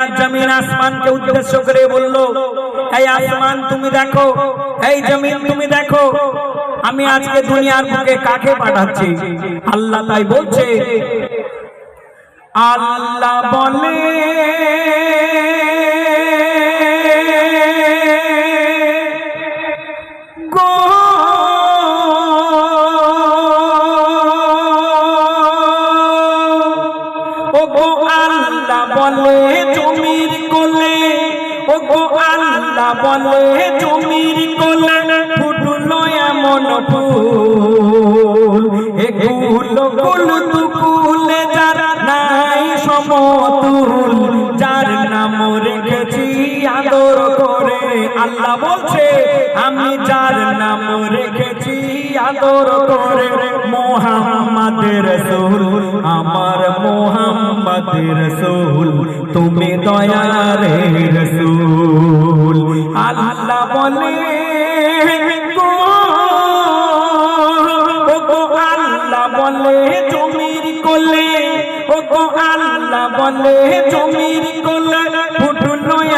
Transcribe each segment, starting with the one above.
জমিন আসমানকে উদ্দেশ্য করে বলল, এই আসমান তুমি দেখো, এই জমিন তুমি দেখো, আমি আজকে দুনিয়ার বুকে কাকে পাঠাচ্ছি? আল্লাহ তাই বলছে, আল্লাহ বলে বলে জমির কোলে ও গো আল্লাহ বলে জমির কোলে, ফুটলো এমন ফুল। এগুলো কুল তুকুলে যার নাই সমতুল, যার নাম রেখেছি আদর করে। আল্লাহ বলছে, আমি যার নাম রেখেছি আদর করে মোহাম্মদের রসুল, আমার মোহাম্মদের রসুল। তুমি দয়ারে রসুল, আল্লাহ বলে আল্লাহ বলে, জমির কোলে, ও আল্লাহ বলে, জমির কোলে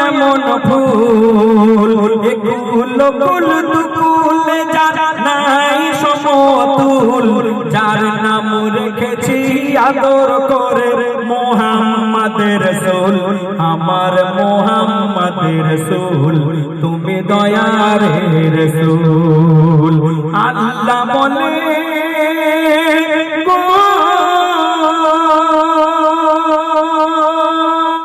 এমন ফুল কুল দুকুলে যার নাই সমতুল, যার নাম রেখেছি আদর করে আমার মোহাম্মদ রসুল তুমি দয়ার রসুল।